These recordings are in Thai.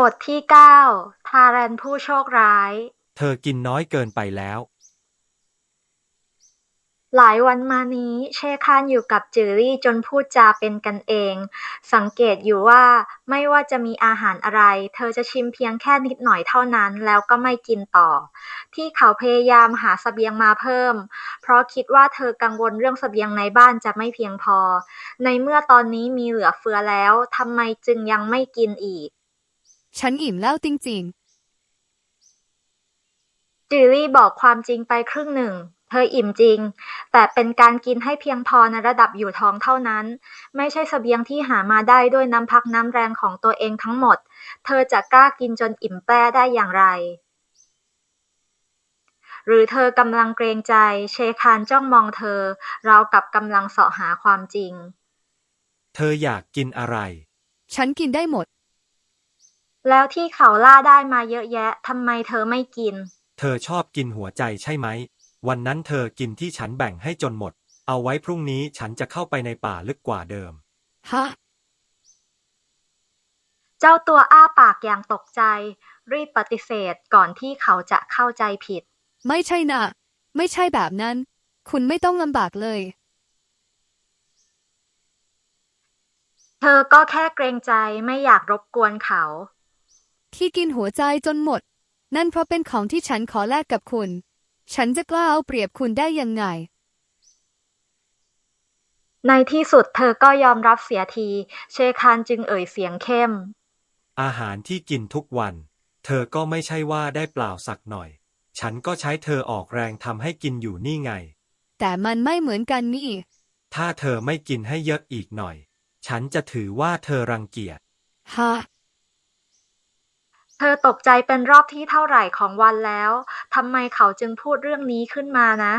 บทที่เก้าทาแรนผู้โชคร้าย เธอกินน้อยเกินไปแล้ว หลายวันมานี้เชคานอยู่กับจือรี่จนพูดจาเป็นกันเอง สังเกตอยู่ว่าไม่ว่าจะมีอาหารอะไร เธอจะชิมเพียงแค่นิดหน่อยเท่านั้นแล้วก็ไม่กินต่อ ที่เขาพยายามหาเสบียงมาเพิ่ม เพราะคิดว่าเธอกังวลเรื่องเสบียงในบ้านจะไม่เพียงพอ ในเมื่อตอนนี้มีเหลือเฟือแล้วทำไมจึงยังไม่กินอีก ฉันอิ่มแล้วจริงจือรี่บอกความจริงไปครึ่งหนึ่ง เธออิ่มจริง แต่เป็นการกินให้เพียงพอในระดับอยู่ท้องเท่านั้น ไม่ใช่เสบียงที่หามาได้ด้วยน้ำพักน้ำแรงของตัวเองทั้งหมด เธอจะกล้ากินจนอิ่มแปร่ได้อย่างไร หรือเธอกำลังเกรงใจ เชคานจ้องมองเธอ ราวกับกำลังเสาะหาความจริง เธออยากกินอะไร ๆ ฉันกินได้หมด แล้วที่เขาล่าได้มาเยอะแยะทำไมเธอไม่กิน เธอชอบกินหัวใจใช่ไหม วันนั้นเธอกินที่ฉันแบ่งให้จนหมด เอาไว้พรุ่งนี้ฉันจะเข้าไปในป่าลึกกว่าเดิม ฮะ เจ้าตัวอ้าปากอย่างตกใจ รีบปฏิเสธก่อนที่เขาจะเข้าใจผิด ไม่ใช่นะ ไม่ใช่แบบนั้น คุณไม่ต้องลำบากเลย เธอก็แค่เกรงใจไม่อยากรบกวนเขา ที่กินหัวใจจนหมด นั่นเพราะเป็นของที่ฉันขอแลกกับคุณ ฉันจะกล้าเอาเปรียบคุณได้ยังไง ในที่สุดเธอก็ยอมรับเสียที เชคานจึงเอ่ยเสียงเข้ม อาหารที่กินทุกวัน เธอก็ไม่ใช่ว่าได้เปล่าสักหน่อย ฉันก็ใช้เธอออกแรงทำให้กินอยู่นี่ไง แต่มันไม่เหมือนกันนี่ ถ้าเธอไม่กินให้เยอะอีกหน่อย ฉันจะถือว่าเธอรังเกียจ ฮะ เธอตกใจเป็นรอบที่เท่าไหร่ของวันแล้ว ทำไมเขาจึงพูดเรื่องนี้ขึ้นมานะ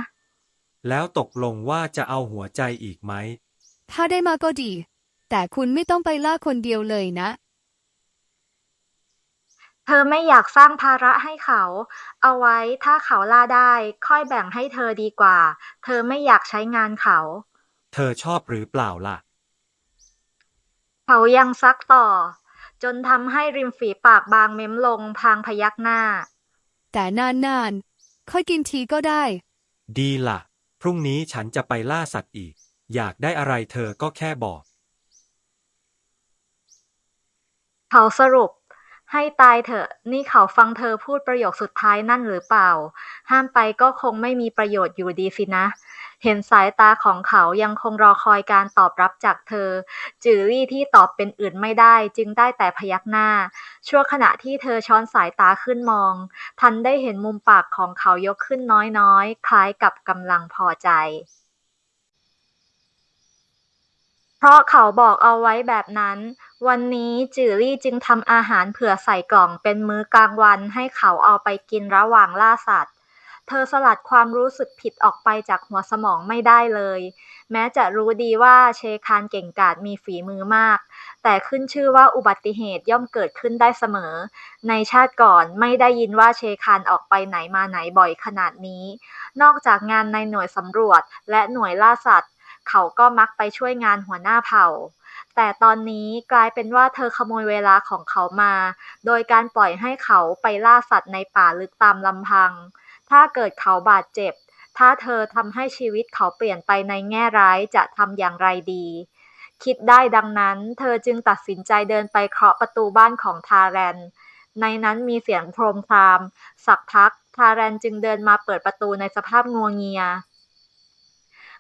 แล้วตกลงว่าจะเอาหัวใจอีกไหม ถ้าได้มาก็ดี แต่คุณไม่ต้องไปล่าคนเดียวเลยนะ เธอไม่อยากสร้างภาระให้เขา เอาไว้ถ้าเขาล่าได้ ค่อยแบ่งให้เธอดีกว่า เธอไม่อยากใช้งานเขา เธอชอบหรือเปล่าล่ะ เขายังซักต่อ จนทำให้ริมฝีปากบางเม้มลงพลางพยักหน้า แต่นานๆ ค่อยกินทีก็ได้ ดีล่ะ พรุ่งนี้ฉันจะไปล่าสัตว์อีก อยากได้อะไรเธอก็แค่บอก เขาสรุป ให้ตายเถอะ นี่เขาฟังเธอพูดประโยคสุดท้ายนั่นหรือเปล่า ห้ามไปก็คงไม่มีประโยชน์อยู่ดีสินะ เห็นสายตาของเขายังคงรอคอยการตอบรับจากเธอ จือรี่ที่ตอบเป็นอื่นไม่ได้จึงได้แต่พยักหน้า ชั่วขณะที่เธอช้อนสายตาขึ้นมอง ทันได้เห็นมุมปากของเขายกขึ้นน้อยๆ คล้ายกับกำลังพอใจ เพราะเขาบอกเอาไว้แบบนั้นวันนี้จือรี่จึงทำอาหารเผื่อใส่กล่องเป็นมื้อกลางวันให้เขาเอาไปกินระหว่างล่าสัตว์ เธอสลัดความรู้สึกผิดออกไปจากหัวสมองไม่ได้เลย แม้จะรู้ดีว่าเชคานเก่งกาจมีฝีมือมาก แต่ขึ้นชื่อว่าอุบัติเหตุย่อมเกิดขึ้นได้เสมอ ในชาติก่อนไม่ได้ยินว่าเชคานออกไปไหนมาไหนบ่อยขนาดนี้ นอกจากงานในหน่วยสำรวจและหน่วยล่าสัตว์ เขาก็มักไปช่วยงานหัวหน้าเผ่าแต่ตอนนี้กลายเป็นว่าเธอขโมยเวลาของเขามา โดยการปล่อยให้เขาไปล่าสัตว์ในป่าลึกตามลำพัง ถ้าเกิดเขาบาดเจ็บ ถ้าเธอทำให้ชีวิตเขาเปลี่ยนไปในแง่ร้ายจะทำอย่างไรดี คิดได้ดังนั้น เธอจึงตัดสินใจเดินไปเคาะประตูบ้านของทาแรน ในนั้นมีเสียงโครมคราม สักพัก ทาแรนจึงเดินมาเปิดประตูในสภาพงัวเงีย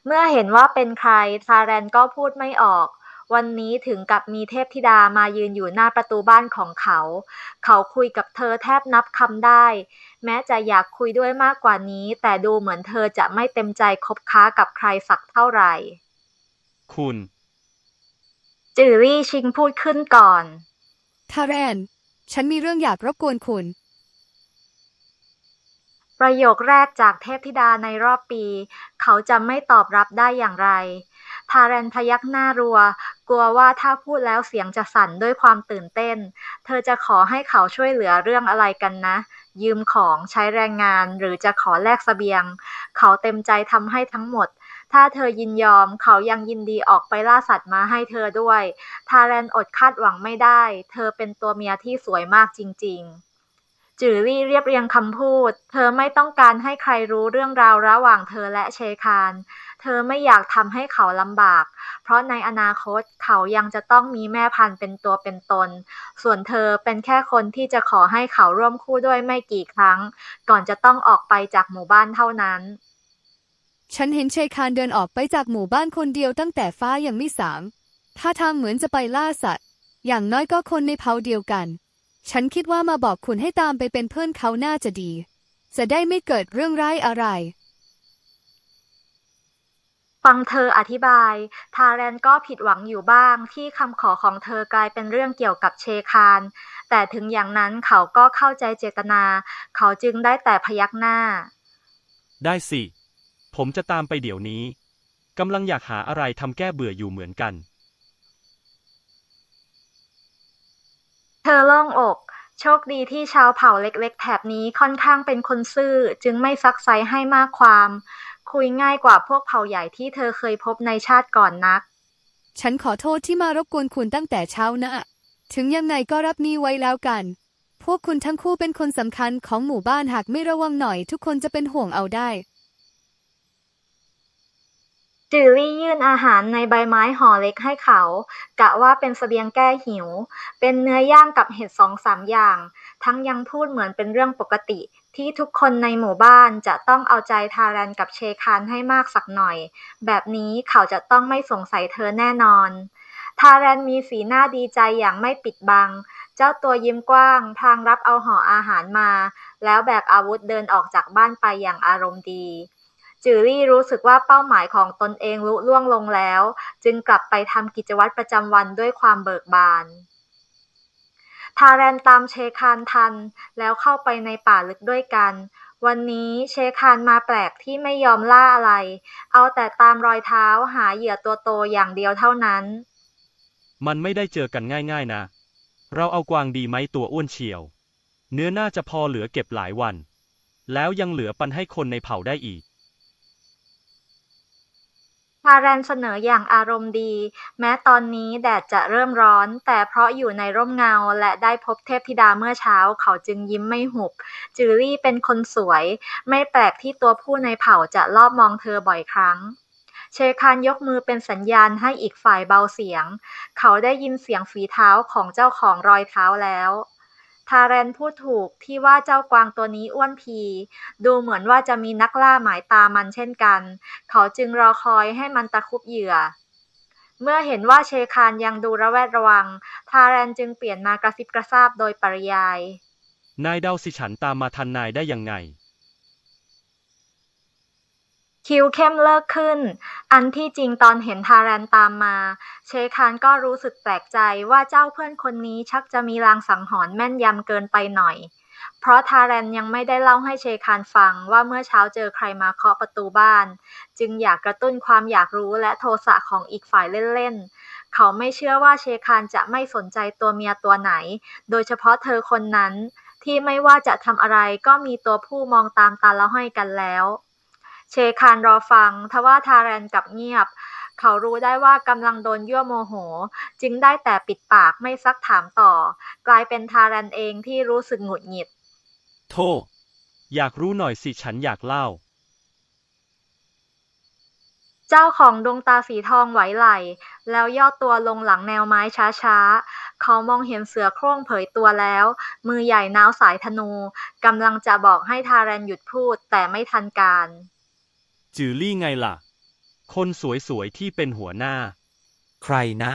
เมื่อเห็นว่าเป็นใคร ทาแรนก็พูดไม่ออก วันนี้ถึงกับมีเทพธิดามายืนอยู่หน้าประตูบ้านของเขา เขาคุยกับเธอแทบนับคำได้ แม้จะอยากคุยด้วยมากกว่านี้ แต่ดูเหมือนเธอจะไม่เต็มใจคบค้ากับใครสักเท่าไหร่ คุณ จือรี่ชิงพูดขึ้นก่อนทาแรน ฉันมีเรื่องอยากรบกวนคุณ ประโยคแรกจากเทพธิดาในรอบปี เขาจะไม่ตอบรับได้อย่างไร ทาแรนพยักหน้ารัว กลัวว่าถ้าพูดแล้วเสียงจะสั่นด้วยความตื่นเต้น เธอจะขอให้เขาช่วยเหลือเรื่องอะไรกันนะ ยืมของใช้แรงงานหรือจะขอแลกสเสบียง เขาเต็มใจทำให้ทั้งหมดถ้าเธอยินยอมเขายังยินดีออกไปล่าสัตว์มาให้เธอด้วย ทาแรนอดคาดหวังไม่ได้ เธอเป็นตัวเมียที่สวยมากจริง ๆ จือรี่เรียบเรียงคำพูด เธอไม่ต้องการให้ใครรู้เรื่องราวระหว่างเธอและเชคาน เธอไม่อยากทำให้เขาลำบาก เพราะในอนาคตเขายังจะต้องมีแม่พันธุ์เป็นตัวเป็นตน ส่วนเธอเป็นแค่คนที่จะขอให้เขาร่วมคู่ด้วยไม่กี่ครั้ง ก่อนจะต้องออกไปจากหมู่บ้านเท่านั้น ฉันเห็นเชคานเดินออกไปจากหมู่บ้านคนเดียวตั้งแต่ฟ้ายังไม่สางท่าทางเหมือนจะไปล่าสัตว์ อย่างน้อยก็คนในเผ่าเดียวกัน ฉันคิดว่ามาบอกคุณให้ตามไปเป็นเพื่อนเขาน่าจะดี จะได้ไม่เกิดเรื่องร้ายอะไร ฟังเธออธิบาย ทาแรนก็ผิดหวังอยู่บ้างที่คำขอของเธอกลายเป็นเรื่องเกี่ยวกับเชคาน แต่ถึงอย่างนั้นเขาก็เข้าใจเจตนา เขาจึงได้แต่พยักหน้า ได้สิ ผมจะตามไปเดี๋ยวนี้กำลังอยากหาอะไรทำแก้เบื่ออยู่เหมือนกัน เธอโล่งอก โชคดีที่ชาวเผ่าเล็กๆ แถบนี้ค่อนข้างเป็นคนซื่อจึงไม่ซักไซให้มากความ คุยง่ายกว่าพวกเผ่าใหญ่ที่เธอเคยพบในชาติก่อนนัก ฉันขอโทษที่มารบกวนคุณตั้งแต่เช้านะ ถึงยังไงก็รับนี้ไว้แล้วกัน พวกคุณทั้งคู่เป็นคนสำคัญของหมู่บ้านหากไม่ระวังหน่อย ทุกคนจะเป็นห่วงเอาได้ จือรี่ยื่นอาหารในใบไม้ห่อเล็กให้เขา กะว่าเป็นเสบียงแก้หิว เป็นเนื้อย่างกับเห็ดสองสามอย่าง ทั้งยังพูดเหมือนเป็นเรื่องปกติ ที่ทุกคนในหมู่บ้านจะต้องเอาใจทาแรนกับเชคานให้มากสักหน่อย แบบนี้เขาจะต้องไม่สงสัยเธอแน่นอน ทาแรนมีสีหน้าดีใจอย่างไม่ปิดบัง เจ้าตัวยิ้มกว้าง พลางรับเอาห่ออาหารมา แล้วแบกอาวุธเดินออกจากบ้านไปอย่างอารมณ์ดีจือรี่รู้สึกว่าเป้าหมายของตนเองลุล่วงลงแล้ว จึงกลับไปทำกิจวัตรประจำวันด้วยความเบิกบาน ทาแรนตามเชคานทัน แล้วเข้าไปในป่าลึกด้วยกัน วันนี้เชคานมาแปลกที่ไม่ยอมล่าอะไร เอาแต่ตามรอยเท้าหาเหยื่อตัวโตอย่างเดียวเท่านั้น มันไม่ได้เจอกันง่ายๆนะ เราเอากวางดีไหมตัวอ้วนเฉียว เนื้อน่าจะพอเหลือเก็บหลายวัน แล้วยังเหลือปันให้คนในเผ่าได้อีก ทาแรนเสนออย่างอารมณ์ดี แม้ตอนนี้แดดจะเริ่มร้อน แต่เพราะอยู่ในร่มเงาและได้พบเทพธิดาเมื่อเช้า เขาจึงยิ้มไม่หุบ จือรี่เป็นคนสวย ไม่แปลกที่ตัวผู้ในเผ่าจะลอบมองเธอบ่อยครั้ง เชคานยกมือเป็นสัญญาณให้อีกฝ่ายเบาเสียง เขาได้ยินเสียงฝีเท้าของเจ้าของรอยเท้าแล้ว ทาแรนพูดถูกที่ว่าเจ้ากวางตัวนี้อ้วนพี ดูเหมือนว่าจะมีนักล่าหมายตามมันเช่นกัน เขาจึงรอคอยให้มันตะคุบเหยื่อ เมื่อเห็นว่าเชคานยังดูระแวดระวัง ทาแรนจึงเปลี่ยนมากระซิบกระซาบโดยปริยาย นายเดาสิฉันตามมาทันนายได้ยังไง คิ้วเข้มเลิกขึ้น อันที่จริงตอนเห็นทาแรนตามมา เชคานก็รู้สึกแปลกใจว่าเจ้าเพื่อนคนนี้ชักจะมีลางสังหรณ์แม่นยำเกินไปหน่อย เพราะทาแรนยังไม่ได้เล่าให้เชคานฟังว่าเมื่อเช้าเจอใครมาเคาะประตูบ้าน จึงอยากกระตุ้นความอยากรู้และโทสะของอีกฝ่ายเล่นๆ เขาไม่เชื่อว่าเชคานจะไม่สนใจตัวเมียตัวไหน โดยเฉพาะเธอคนนั้น ที่ไม่ว่าจะทำอะไรก็มีตัวผู้มองตามตาละห้อยกันแล้ว เชคานรอฟัง ทว่าทาแรนกลับเงียบ เขารู้ได้ว่ากำลังโดนยั่วโมโห จึงได้แต่ปิดปากไม่ซักถามต่อ กลายเป็นทาแรนเองที่รู้สึกหงุดหงิด โทษ อยากรู้หน่อยสิฉันอยากเล่า เจ้าของดวงตาสีทองไหวไหล แล้วย่อตัวลงหลังแนวไม้ช้าๆ เขามองเห็นเสือโคร่งเผยตัวแล้ว มือใหญ่น้าวสายธนูกำลังจะบอกให้ทาแรนหยุดพูดแต่ไม่ทันการ จือลี่ไงล่ะ คนสวยๆที่เป็นหัวหน้า ใครนะ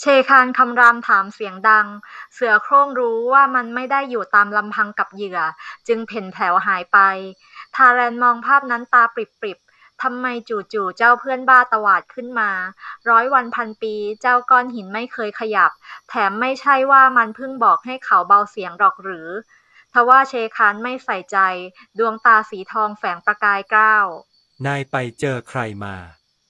เชคานคำรามถามเสียงดัง เสือโคร่งรู้ว่ามันไม่ได้อยู่ตามลำพังกับเหยื่อ จึงเพ่นแผ่วหายไป ทาแรนมองภาพนั้นตาปริบๆทำไมจู่ๆเจ้าเพื่อนบ้าตวาดขึ้นมา ร้อยวันพันปีเจ้าก้อนหินไม่เคยขยับ แถมไม่ใช่ว่ามันเพิ่งบอกให้เขาเบาเสียงหรอกหรือ ทว่าเชคานไม่ใส่ใจ ดวงตาสีทองแฝงประกายกล้าว นายไปเจอใครมา